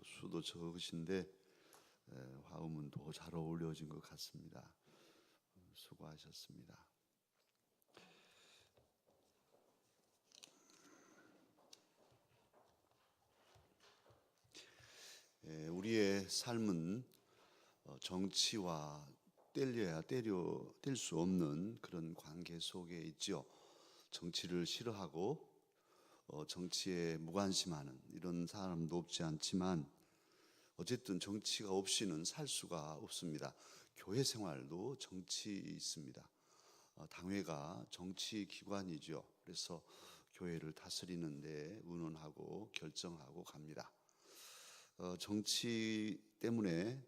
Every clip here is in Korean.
또 수도 적으신데 에, 화음은 더 잘 어울려진 것 같습니다. 수고하셨습니다. 에, 우리의 삶은 어, 정치와 뗄려야 떼려 뗄 수 없는 그런 관계 속에 있죠. 정치를 싫어하고 어, 정치에 무관심하는 이런 사람도 없지 않지만 어쨌든 정치가 없이는 살 수가 없습니다. 교회 생활도 정치 있습니다. 어, 당회가 정치 기관이죠. 그래서 교회를 다스리는데 의논하고 결정하고 갑니다. 어, 정치 때문에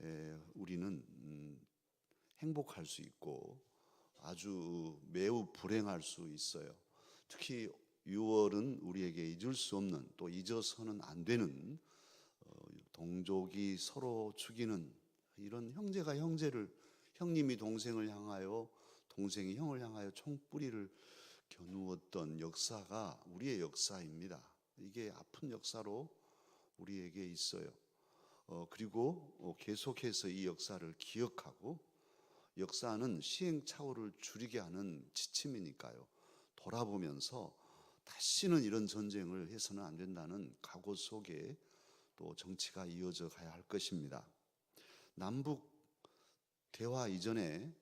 에, 우리는 음, 행복할 수 있고 아주 매우 불행할 수 있어요. 특히 6월은 우리에게 잊을 수 없는 또 잊어서는 안 되는 어, 동족이 서로 죽이는 이런 형제가 형제를 형님이 동생을 향하여 동생이 형을 향하여 총뿌리를 겨누었던 역사가 우리의 역사입니다. 이게 아픈 역사로 우리에게 있어요. 어, 그리고 어, 계속해서 이 역사를 기억하고 역사는 시행착오를 줄이게 하는 지침이니까요. 돌아보면서 다시는 이런 전쟁을 해서는 안 된다는 각오 속에 또 정치가 이어져 가야 할 것입니다. 남북 대화 이전에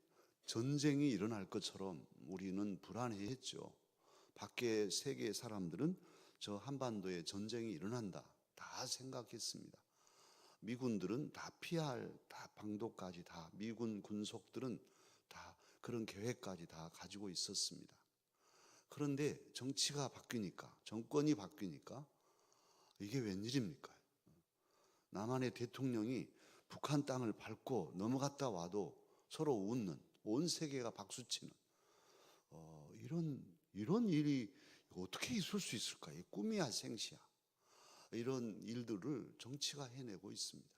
전쟁이 일어날 것처럼 우리는 불안해했죠. 밖에 세계 사람들은 저 한반도에 전쟁이 일어난다 다 생각했습니다. 미군들은 다 피할 다 방도까지 다 미군 군속들은 다 그런 계획까지 다 가지고 있었습니다. 그런데 정치가 바뀌니까 정권이 바뀌니까 이게 웬일입니까? 남한의 대통령이 북한 땅을 밟고 넘어갔다 와도 서로 웃는 온 세계가 박수치는 어, 이런 이런 일이 어떻게 있을 수 있을까? 이 꿈이야 생시야. 이런 일들을 정치가 해내고 있습니다.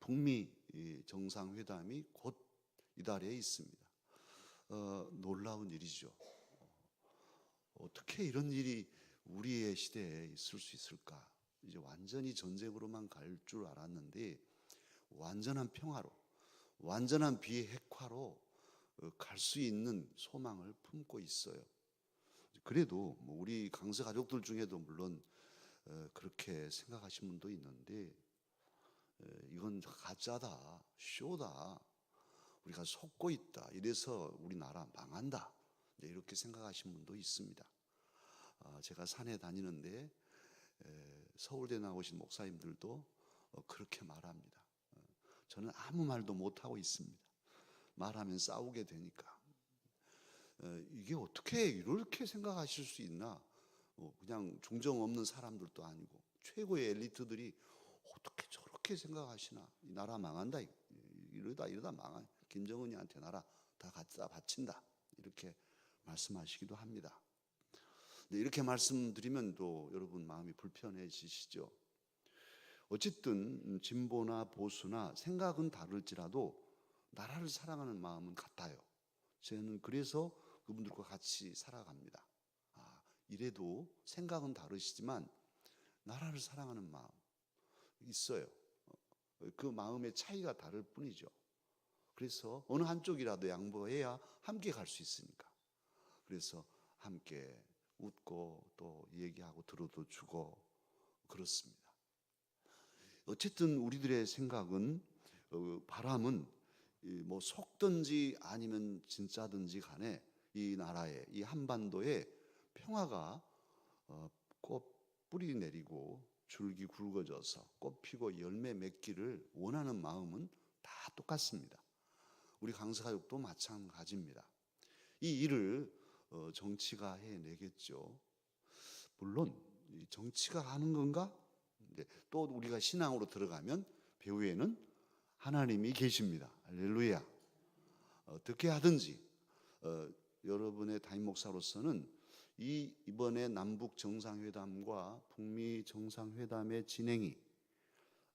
북미 정상회담이 곧 이달에 있습니다. 어, 놀라운 일이죠. 어떻게 이런 일이 우리의 시대에 있을 수 있을까? 이제 완전히 전쟁으로만 갈 줄 알았는데 완전한 평화로, 완전한 비핵화로 어, 갈수 있는 소망을 품고 있어요. 그래도 뭐 우리 강서 가족들 중에도 물론 어, 그렇게 생각하시는 분도 있는데 이건 가짜다, 쇼다, 우리가 속고 있다. 이래서 우리나라 망한다. 이렇게 생각하시는 분도 있습니다. 아, 제가 산에 다니는데 서울대 나오신 목사님들도 어, 그렇게 말합니다. 어, 저는 아무 말도 못 하고 있습니다. 말하면 싸우게 되니까 이게 어떻게 이렇게 생각하실 수 있나? 뭐 그냥 중정 없는 사람들도 아니고 최고의 엘리트들이 어떻게 저렇게 생각하시나? 이 나라 망한다. 이러다 이러다 망한 김정은이한테 나라 다 갖다 바친다. 이렇게 말씀하시기도 합니다. 근데 이렇게 말씀드리면 또 여러분 마음이 불편해지시죠. 어쨌든 진보나 보수나 생각은 다를지라도 나라를 사랑하는 마음은 같아요. 저는 그래서 그분들과 같이 살아갑니다. 아, 이래도 생각은 다르시지만 나라를 사랑하는 마음 있어요. 그 마음의 차이가 다를 뿐이죠. 그래서 어느 한쪽이라도 양보해야 함께 갈 수 있으니까. 그래서 함께 웃고 또 얘기하고 들어도 주고 그렇습니다. 어쨌든 우리들의 생각은 어, 바람은 뭐 속든지 아니면 진짜든지 간에 이 나라에 이 한반도에 평화가 어, 꽃 뿌리 내리고 줄기 굵어져서 꽃 피고 열매 맺기를 원하는 마음은 다 똑같습니다. 우리 강사가족도 마찬가지입니다. 이 일을 어, 정치가 해내겠죠. 물론 정치가 하는 건가? 또 우리가 신앙으로 들어가면 배후에는 하나님이 계십니다. 할렐루야. 어떻게 하든지 어, 여러분의 담임 목사로서는 이 이번에 남북 정상회담과 북미 정상회담의 진행이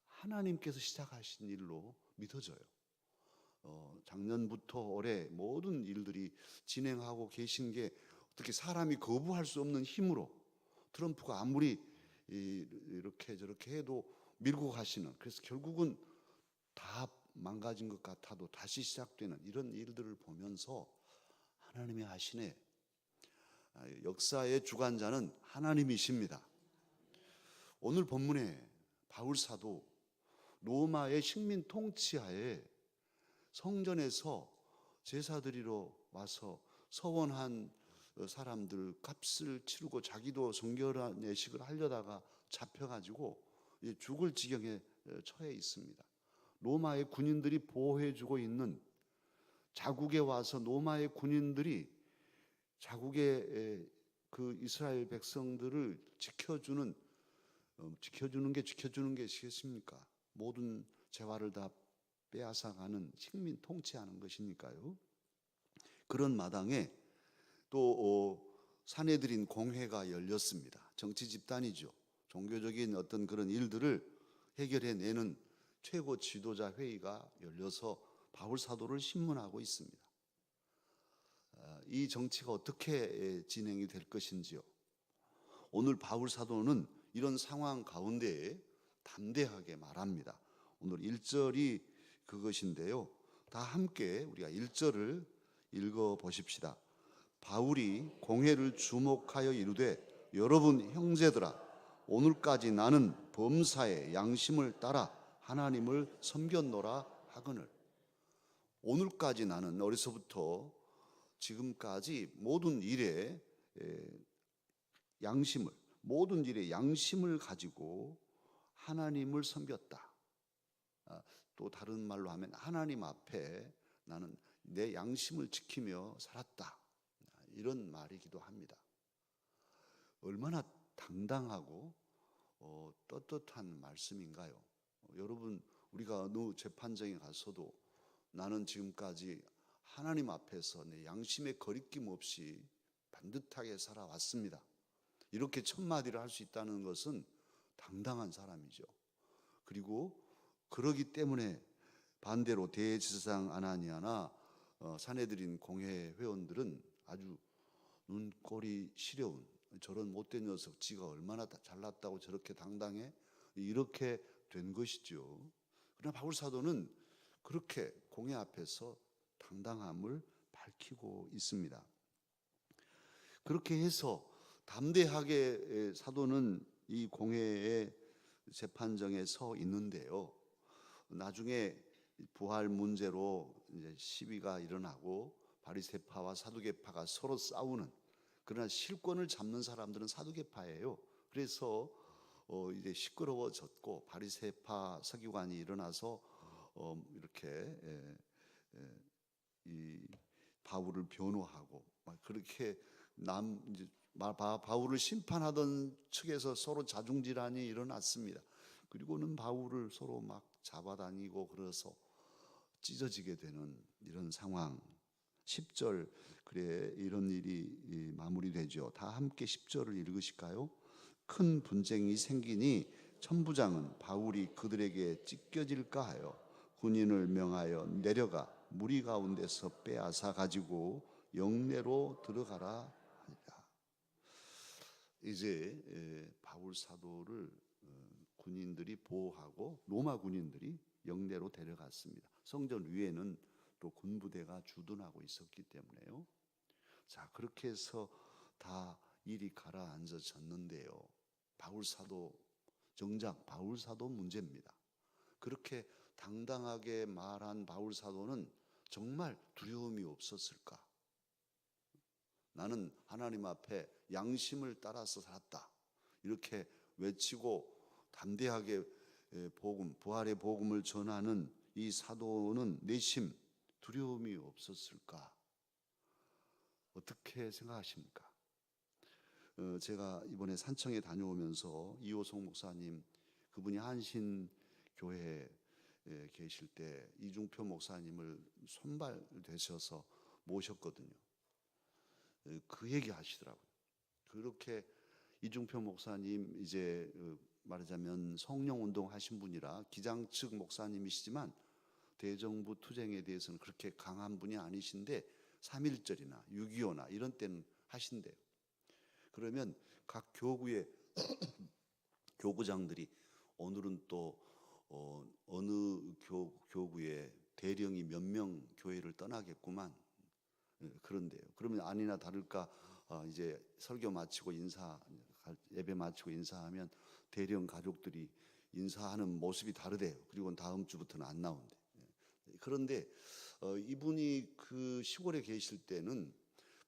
하나님께서 시작하신 일로 믿어져요. 어, 작년부터 올해 모든 일들이 진행하고 계신 게 어떻게 사람이 거부할 수 없는 힘으로 트럼프가 아무리 이- 이렇게 저렇게 해도 밀고 가시는 그래서 결국은 다 망가진 것 같아도 다시 시작되는 이런 일들을 보면서 하나님이 하시네 아, 역사의 주관자는 하나님이십니다. 오늘 본문에 바울 사도 로마의 식민 통치하에 성전에서 제사드리러 와서 서원한 어, 사람들 값을 치르고 자기도 성결한 예식을 하려다가 잡혀가지고 죽을 지경에 어, 처해 있습니다. 로마의 군인들이 보호해주고 있는 자국에 와서 로마의 군인들이 자국의 에, 그 이스라엘 백성들을 지켜주는 어, 지켜주는 게 지켜주는 게시겠습니까? 모든 재화를 다 빼앗아가는 식민 통치하는 것이니까요. 그런 마당에 또 어, 사내들인 공회가 열렸습니다. 정치 집단이죠. 종교적인 어떤 그런 일들을 해결해내는 최고 지도자 회의가 열려서 바울 사도를 신문하고 있습니다. 아, 이 정치가 어떻게 에, 진행이 될 것인지요. 오늘 바울 사도는 이런 상황 가운데에 담대하게 말합니다. 오늘 1절이 그것인데요. 다 함께 우리가 1절을 읽어 보십시다. 바울이 공회를 주목하여 이르되 여러분 형제들아 오늘까지 나는 범사의 양심을 따라 하나님을 섬겼노라 하거늘 오늘까지 나는 어려서부터 지금까지 모든 일에 에, 양심을 모든 일에 양심을 가지고 하나님을 섬겼다. 아, 또 다른 말로 하면 하나님 앞에 나는 내 양심을 지키며 살았다. 아, 이런 말이기도 합니다. 얼마나 당당하고 어, 떳떳한 말씀인가요? 어, 여러분 우리가 어느 재판정에 가서도 나는 지금까지 하나님 앞에서 내 양심의 거리낌 없이 반듯하게 살아왔습니다. 이렇게 첫 마디를 할 수 있다는 것은 당당한 사람이죠. 그리고 그러기 때문에 반대로 대제사장 아나니아나 어, 사내들인 공회 회원들은 아주 눈꼴이 시려운 저런 못된 녀석 지가 얼마나 다 잘났다고 저렇게 당당해 이렇게 된 것이죠. 그러나 바울 사도는 그렇게 공회 앞에서 당당함을 밝히고 있습니다. 그렇게 해서 담대하게 사도는 이 공회의 재판정에 서 있는데요. 나중에 부활 문제로 이제 시비가 일어나고 바리새파와 사두개파가 서로 싸우는 그러나 실권을 잡는 사람들은 사두개파예요. 그래서 어 이제 시끄러워졌고 바리새파 서기관이 일어나서 어 이렇게 에, 에, 이 바울을 변호하고 막 그렇게 남 이제 바울을 심판하던 측에서 서로 자중질환이 일어났습니다. 그리고는 바울을 서로 막 잡아다니고 그래서 찢어지게 되는 이런 상황. 10절 그래 이런 일이 이, 마무리되죠. 다 함께 10절을 읽으실까요? 큰 분쟁이 생기니 천부장은 바울이 그들에게 찢겨질까 하여 군인을 명하여 내려가 무리 가운데서 빼앗아 가지고 영내로 들어가라 하니라. 이제 에, 바울 사도를 어, 군인들이 보호하고 로마 군인들이 영내로 데려갔습니다. 성전 위에는 또 군부대가 주둔하고 있었기 때문에요. 자 그렇게 해서 다 일이 가라앉아졌는데요. 바울 사도 정작 바울 사도 문제입니다. 그렇게 당당하게 말한 바울 사도는 정말 두려움이 없었을까? 나는 하나님 앞에 양심을 따라서 살았다. 이렇게 외치고 담대하게 에, 복음, 부활의 복음을 전하는 이 사도는 내심 두려움이 없었을까? 어떻게 생각하십니까? 어, 제가 이번에 산청에 다녀오면서 이호성 목사님 그분이 한신 교회에 계실 때 이중표 목사님을 손발되셔서 모셨거든요. 어, 그 얘기 하시더라고요. 그렇게 이중표 목사님 이제 어, 말하자면 성령 운동 하신 분이라 기장 측 목사님이시지만 대정부 투쟁에 대해서는 그렇게 강한 분이 아니신데 3.1절이나 6.25나 이런 때는 하신대요. 그러면 각 교구에 교구장들이 오늘은 또 어, 어느 교, 교구에 대령이 몇 명 교회를 떠나겠구만 예, 그런데요. 그러면 아니나 다를까 어, 이제 설교 마치고 인사 예배 마치고 인사하면 대령 가족들이 인사하는 모습이 다르대요. 그리고 다음 주부터는 안 나온대. 예. 그런데 어, 이분이 그 시골에 계실 때는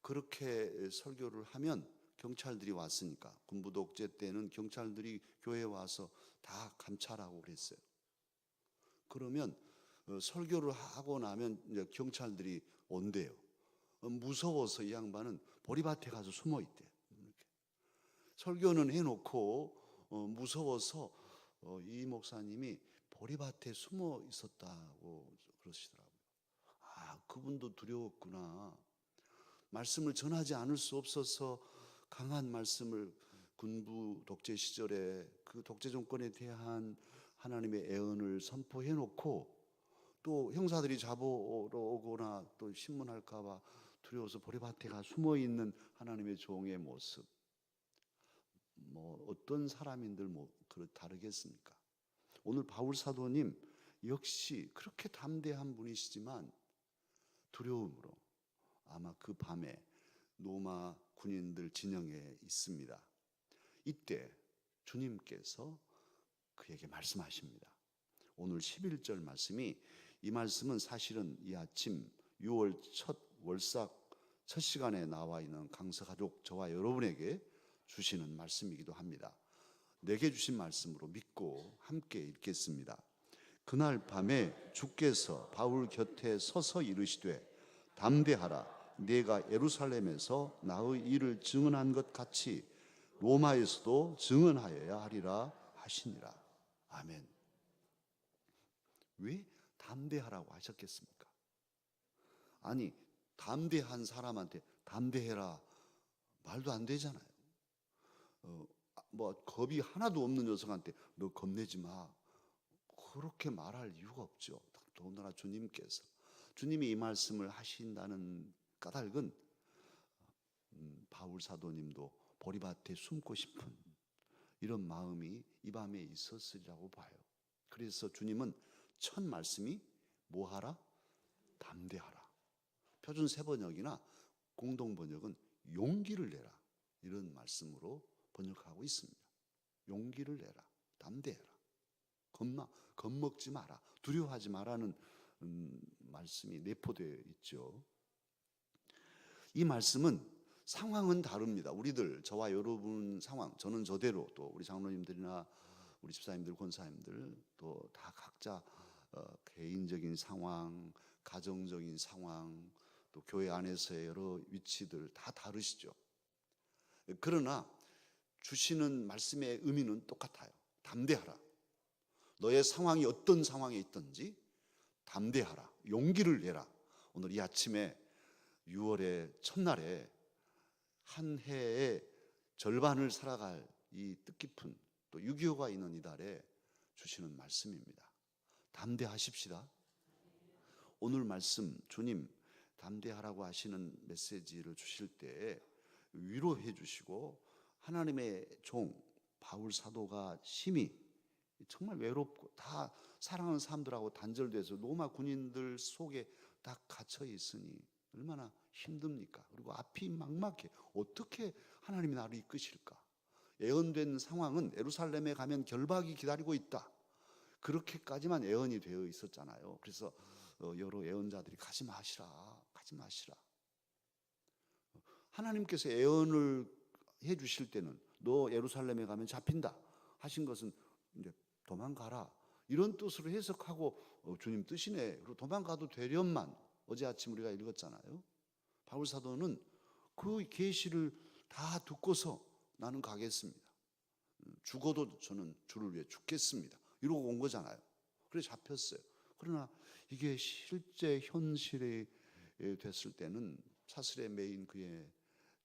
그렇게 설교를 하면 경찰들이 왔으니까 군부 독재 때는 경찰들이 교회에 와서 다 감찰하고 그랬어요. 그러면 어, 설교를 하고 나면 경찰들이 온대요. 어, 무서워서 이 양반은 보리밭에 가서 숨어 있대. 이렇게. 설교는 해놓고 어, 무서워서 어, 이 목사님이 보리밭에 숨어 있었다고 그러시더라고요. 아, 그분도 두려웠구나. 말씀을 전하지 않을 수 없어서 강한 말씀을 군부 독재 시절에 그 독재 정권에 대한 하나님의 애언을 선포해 놓고 또 형사들이 잡으러 오거나 또 신문할까봐 두려워서 보리밭에 가 숨어 있는 하나님의 종의 모습. 뭐 어떤 사람인들 뭐 그렇 다르겠습니까? 오늘 바울 사도님 역시 그렇게 담대한 분이시지만 두려움으로 아마 그 밤에 로마 군인들 진영에 있습니다. 이때 주님께서 그에게 말씀하십니다. 오늘 11절 말씀이 이 말씀은 사실은 이 아침 6월 첫 월삭 첫 시간에 나와 있는 강서 가족 저와 여러분에게 주시는 말씀이기도 합니다. 내게 주신 말씀으로 믿고 함께 읽겠습니다. 그날 밤에 주께서 바울 곁에 서서 이르시되 담대하라 내가 예루살렘에서 나의 일을 증언한 것 같이 로마에서도 증언하여야 하리라 하시니라. 아멘. 왜 담대하라고 하셨겠습니까? 아니, 담대한 사람한테 담대해라 말도 안 되잖아요. 어, 뭐 겁이 하나도 없는 녀석한테 너 겁내지 마. 그렇게 말할 이유가 없죠. 더군다나 주님께서 주님이 이 말씀을 하신다는 까닭은 음, 바울 사도님도 보리밭에 숨고 싶은 이런 마음이 이 밤에 있었으리라고 봐요. 그래서 주님은 첫 말씀이 뭐하라? 담대하라. 표준 세 번역이나 공동 번역은 용기를 내라. 이런 말씀으로 번역하고 있습니다. 용기를 내라. 담대해라. 겁나 겁먹지 마라. 두려워하지 마라는 음, 말씀이 내포되어 있죠. 이 말씀은 상황은 다릅니다. 우리들 저와 여러분 상황, 저는 저대로 또 우리 장로님들이나 우리 집사님들, 권사님들 또 다 각자 어, 개인적인 상황, 가정적인 상황, 또 교회 안에서의 여러 위치들 다 다르시죠. 그러나 주시는 말씀의 의미는 똑같아요. 담대하라. 너의 상황이 어떤 상황에 있든지 담대하라. 용기를 내라. 오늘 이 아침에 6월의 첫날에 한 해의 절반을 살아갈 이 뜻깊은 또 6.25가 있는 이달에 주시는 말씀입니다. 담대하십시다. 오늘 말씀 주님 담대하라고 하시는 메시지를 주실 때 위로해 주시고 하나님의 종 바울 사도가 심히 정말 외롭고 다 사랑하는 사람들하고 단절돼서 로마 군인들 속에 다 갇혀 있으니 얼마나 힘듭니까? 그리고 앞이 막막해. 어떻게 하나님이 나를 이끄실까? 예언된 상황은 예루살렘에 가면 결박이 기다리고 있다. 그렇게까지만 예언이 되어 있었잖아요. 그래서 어, 여러 예언자들이 가지 마시라, 가지 마시라. 하나님께서 예언을 해 주실 때는 너 예루살렘에 가면 잡힌다 하신 것은 이제 도망가라 이런 뜻으로 해석하고 어, 주님 뜻이네. 그리고 도망가도 되련만 어제 아침 우리가 읽었잖아요. 바울 사도는 그 계시를 다 듣고서 나는 가겠습니다. 음, 죽어도 저는 주를 위해 죽겠습니다. 이러고 온 거잖아요. 그래 잡혔어요. 그러나 이게 실제 현실이 됐을 때는 사슬에 매인 그의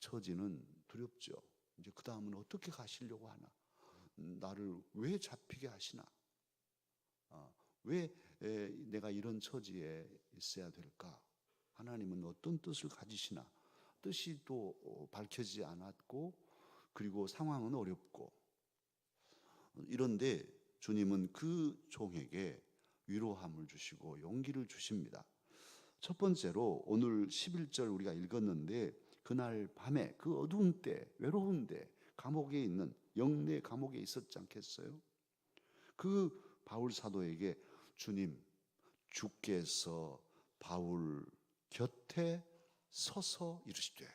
처지는 두렵죠. 이제 그 다음은 어떻게 가시려고 하나? 음, 나를 왜 잡히게 하시나? 아, 왜 내가 이런 처지에 있어야 될까? 하나님은 어떤 뜻을 가지시나? 뜻이 또 어, 밝혀지지 않았고, 그리고 상황은 어렵고, 이런데 주님은 그 종에게 위로함을 주시고 용기를 주십니다. 첫 번째로 오늘 11절 우리가 읽었는데 그날 밤에 그 어두운 때 외로운 때 감옥에 있는 영내 감옥에 있었지 않겠어요? 그 바울 사도에게 주님 주께서 바울 곁에 서서 이르시되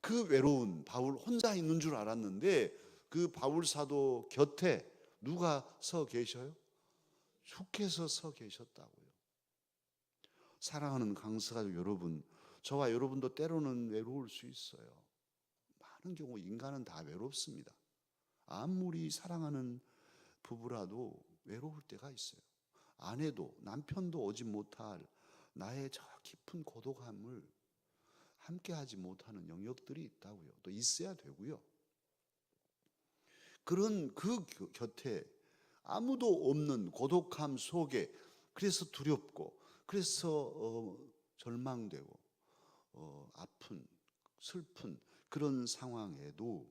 그 외로운 바울 혼자 있는 줄 알았는데 그 바울 사도 곁에 누가 서 계셔요? 주께서 서 계셨다고요. 사랑하는 강서가족 여러분, 저와 여러분도 때로는 외로울 수 있어요. 많은 경우 인간은 다 외롭습니다. 아무리 사랑하는 부부라도 외로울 때가 있어요. 아내도 남편도 오지 못할 나의 저 깊은 고독함을 함께하지 못하는 영역들이 있다고요. 또 있어야 되고요. 그런 그 겨- 곁에 아무도 없는 고독함 속에 그래서 두렵고 그래서 어, 절망되고 어, 아픈 슬픈 그런 상황에도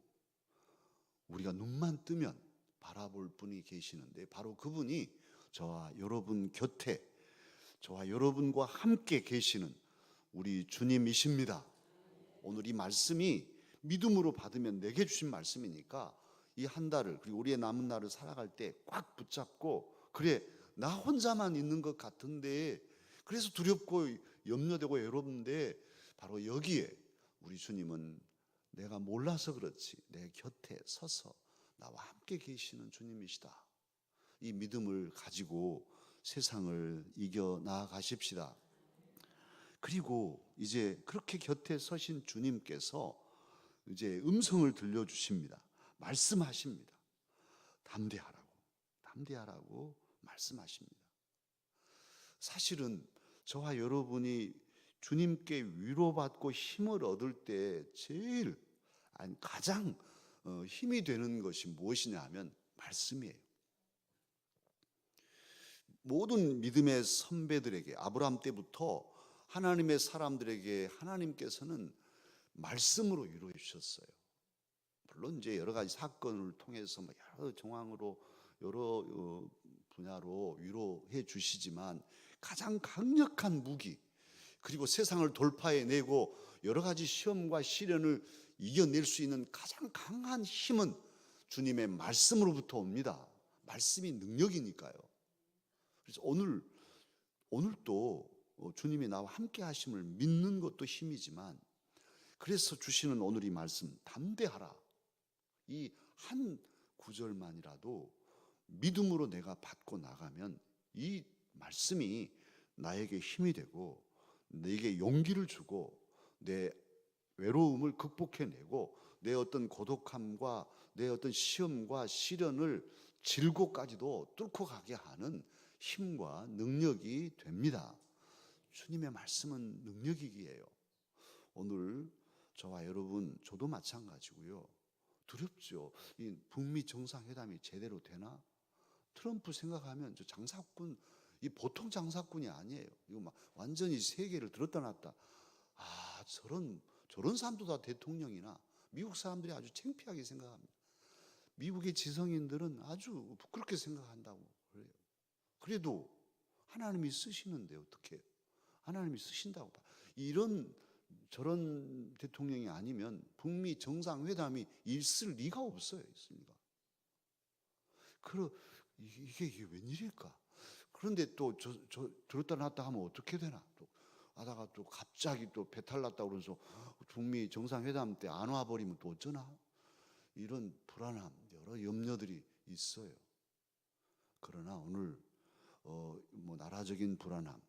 우리가 눈만 뜨면 바라볼 분이 계시는데 바로 그분이 저와 여러분 곁에 저와 여러분과 함께 계시는 우리 주님이십니다. 오늘 이 말씀이 믿음으로 받으면 내게 주신 말씀이니까 이 한 달을 그리고 우리의 남은 날을 살아갈 때 꽉 붙잡고 그래 나 혼자만 있는 것 같은데 그래서 두렵고 염려되고 외롭는데 바로 여기에 우리 주님은 내가 몰라서 그렇지 내 곁에 서서 나와 함께 계시는 주님이시다. 이 믿음을 가지고 세상을 이겨 나가십시다. 그리고 이제 그렇게 곁에 서신 주님께서 이제 음성을 들려주십니다. 말씀하십니다. 담대하라고, 담대하라고 말씀하십니다. 사실은 저와 여러분이 주님께 위로받고 힘을 얻을 때 제일 아니 가장 어, 힘이 되는 것이 무엇이냐 하면 말씀이에요. 모든 믿음의 선배들에게 아브라함 때부터 하나님의 사람들에게 하나님께서는 말씀으로 위로해 주셨어요. 물론 이제 여러 가지 사건을 통해서 뭐 여러 정황으로 여러 어, 분야로 위로해 주시지만 가장 강력한 무기 그리고 세상을 돌파해 내고 여러 가지 시험과 시련을 이겨낼 수 있는 가장 강한 힘은 주님의 말씀으로부터 옵니다. 말씀이 능력이니까요. 그래서 오늘 오늘도 어, 주님이 나와 함께 하심을 믿는 것도 힘이지만 그래서 주시는 오늘 이 말씀 담대하라. 이 한 구절만이라도 믿음으로 내가 받고 나가면 이 말씀이 나에게 힘이 되고 내게 용기를 주고 내 외로움을 극복해내고 내 어떤 고독함과 내 어떤 시험과 시련을 질고까지도 뚫고 가게 하는 힘과 능력이 됩니다. 주님의 말씀은 능력이기에요. 오늘 저와 여러분 저도 마찬가지고요. 두렵죠. 이 북미 정상회담이 제대로 되나? 트럼프 생각하면 저 장사꾼 이 보통 장사꾼이 아니에요. 이거 막 완전히 세계를 들었다 놨다. 아 저런 저런 사람도 다 대통령이나 미국 사람들이 아주 창피하게 생각합니다. 미국의 지성인들은 아주 부끄럽게 생각한다고 그래요. 그래도 하나님이 쓰시는데 어떻게? 하나님이 쓰신다고 봐. 이런 저런 대통령이 아니면 북미 정상회담이 있을 리가 없어요. 있을 리가. 그러 이게, 이게 웬일일까? 그런데 또 저 저 들었다 놨다 하면 어떻게 되나? 또 하다가 또 갑자기 또 배탈 났다 그러면서 북미 정상회담 때 안 와버리면 또 어쩌나? 이런 불안함, 여러 염려들이 있어요. 그러나 오늘 어, 뭐 나라적인 불안함,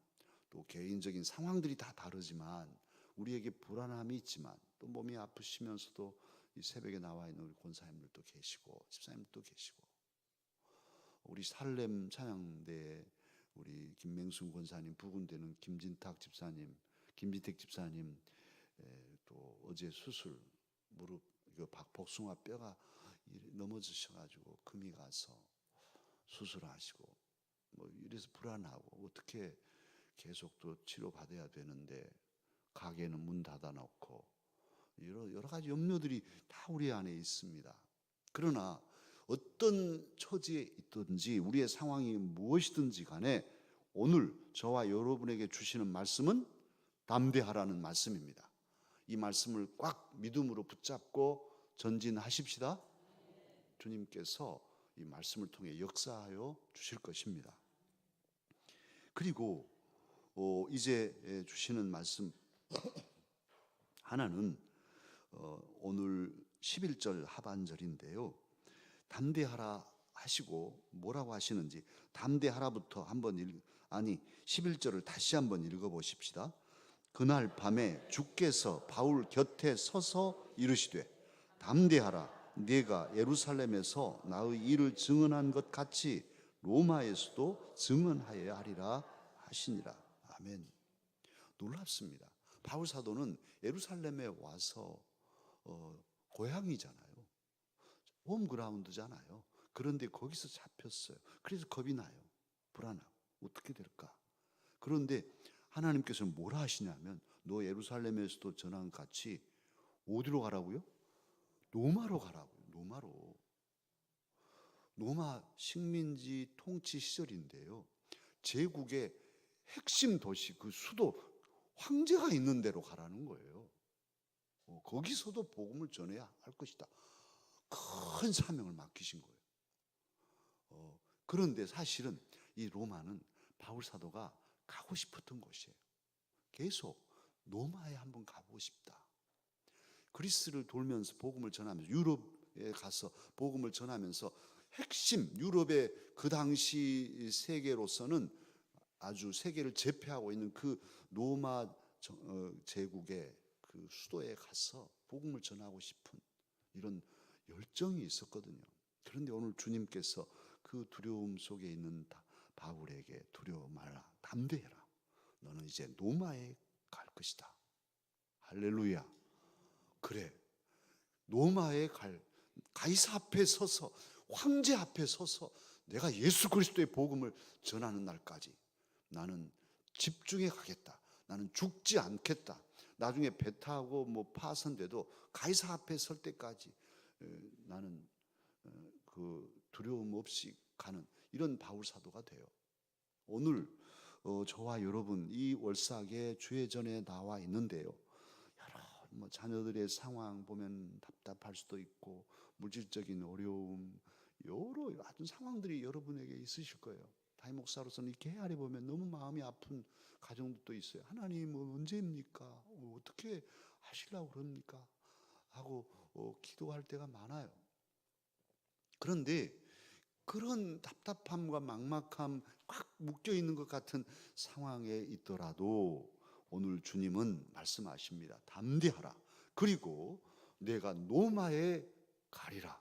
또 개인적인 상황들이 다 다르지만 우리에게 불안함이 있지만 또 몸이 아프시면서도 이 새벽에 나와 있는 우리 권사님들도 계시고 집사님도 계시고 우리 살렘 찬양대 우리 김맹순 권사님 부군되는 김진탁 집사님, 김진택 집사님 에, 또 어제 수술 무릎 이거 박- 복숭아 뼈가 이- 넘어지셔가지고 금이 가서 수술하시고 뭐 이래서 불안하고 어떻게 계속 또 치료 받아야 되는데 가게는 문 닫아 놓고 여러 여러 가지 염려들이 다 우리 안에 있습니다. 그러나 어떤 처지에 있든지 우리의 상황이 무엇이든지 간에 오늘 저와 여러분에게 주시는 말씀은 담대하라는 말씀입니다. 이 말씀을 꽉 믿음으로 붙잡고 전진하십시다. 주님께서 이 말씀을 통해 역사하여 주실 것입니다. 그리고 어, 이제 에, 주시는 말씀 하나는 어, 오늘 11절 하반절인데요. 담대하라 하시고 뭐라고 하시는지 담대하라부터 한번 읽 아니 11절을 다시 한번 읽어 보십시다. 그날 밤에 주께서 바울 곁에 서서 이르시되 담대하라 네가 예루살렘에서 나의 일을 증언한 것 같이 로마에서도 증언하여야 하리라 하시니라. 아멘. 놀랍습니다. 바울 사도는 예루살렘에 와서 어, 고향이잖아요. 홈그라운드잖아요. 그런데 거기서 잡혔어요. 그래서 겁이 나요. 불안하고 어떻게 될까? 그런데 하나님께서는 뭐라 하시냐면 너 예루살렘에서도 전한 같이 어디로 가라고요? 로마로 가라고요. 로마로. 로마 식민지 통치 시절인데요. 제국의 핵심 도시 그 수도 황제가 있는 데로 가라는 거예요. 어, 거기서도 복음을 전해야 할 것이다. 큰 사명을 맡기신 거예요. 어, 그런데 사실은 이 로마는 바울 사도가 가고 싶었던 곳이에요. 계속 로마에 한번 가보고 싶다. 그리스를 돌면서 복음을 전하면서 유럽에 가서 복음을 전하면서 핵심 유럽의 그 당시 세계로서는 아주 세계를 제패하고 있는 그 로마 정- 어, 제국의 그 수도에 가서 복음을 전하고 싶은 이런 열정이 있었거든요. 그런데 오늘 주님께서 그 두려움 속에 있는 다- 바울에게 두려워 말라 담대해라. 너는 이제 로마에 갈 것이다. 할렐루야. 그래. 로마에 갈 가이사 앞에 서서 황제 앞에 서서 내가 예수 그리스도의 복음을 전하는 날까지 나는 집중해 가겠다. 나는 죽지 않겠다. 나중에 배 타고 뭐 파선돼도 가이사 앞에 설 때까지 에, 나는 어, 그 두려움 없이 가는 이런 바울 사도가 돼요. 오늘 어, 저와 여러분 이 월삭에 주의 전에 나와 있는데요. 여러 뭐 자녀들의 상황 보면 답답할 수도 있고 물질적인 어려움 여러 아주 상황들이 여러분에게 있으실 거예요. 다임 목사로서는 이렇게 헤아려 보면 너무 마음이 아픈 가정도 있어요. 하나님 은 언제입니까? 어, 어떻게 하시려고 그럽니까? 하고 어, 기도할 때가 많아요. 그런데 그런 답답함과 막막함 꽉 묶여 있는 것 같은 상황에 있더라도 오늘 주님은 말씀하십니다. 담대하라. 그리고 내가 노마에 가리라.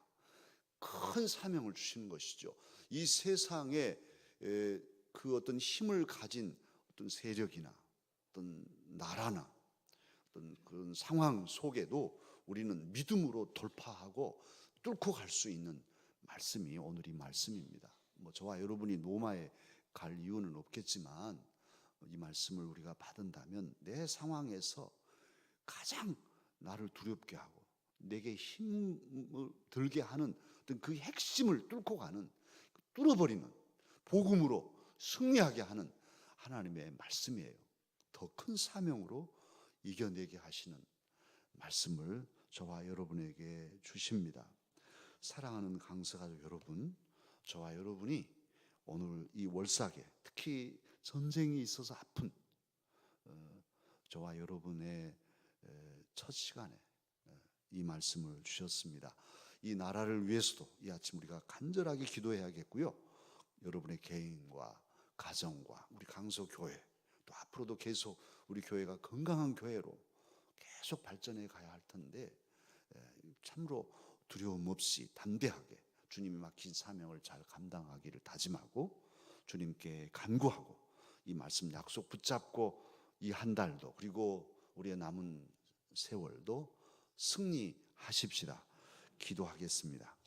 큰 사명을 주시는 것이죠. 이 세상에 에, 그 어떤 힘을 가진 어떤 세력이나 어떤 나라나 어떤 그런 상황 속에도 우리는 믿음으로 돌파하고 뚫고 갈 수 있는 말씀이 오늘 이 말씀입니다. 뭐 저와 여러분이 로마에 갈 이유는 없겠지만 이 말씀을 우리가 받은다면 내 상황에서 가장 나를 두렵게 하고 내게 힘을 들게 하는 어떤 그 핵심을 뚫고 가는 뚫어버리는 복음으로 승리하게 하는 하나님의 말씀이에요. 더 큰 사명으로 이겨내게 하시는 말씀을 저와 여러분에게 주십니다. 사랑하는 강서가족 여러분, 저와 여러분이 오늘 이 월삭에 특히 전쟁이 있어서 아픈 어, 저와 여러분의 에, 첫 시간에 에, 이 말씀을 주셨습니다. 이 나라를 위해서도 이 아침 우리가 간절하게 기도해야겠고요. 여러분의 개인과 가정과 우리 강서 교회 또 앞으로도 계속 우리 교회가 건강한 교회로 계속 발전해 가야 할 텐데 에, 참으로 두려움 없이 담대하게 주님이 맡긴 사명을 잘 감당하기를 다짐하고 주님께 간구하고 이 말씀 약속 붙잡고 이 한 달도 그리고 우리의 남은 세월도 승리하십시다. 기도하겠습니다.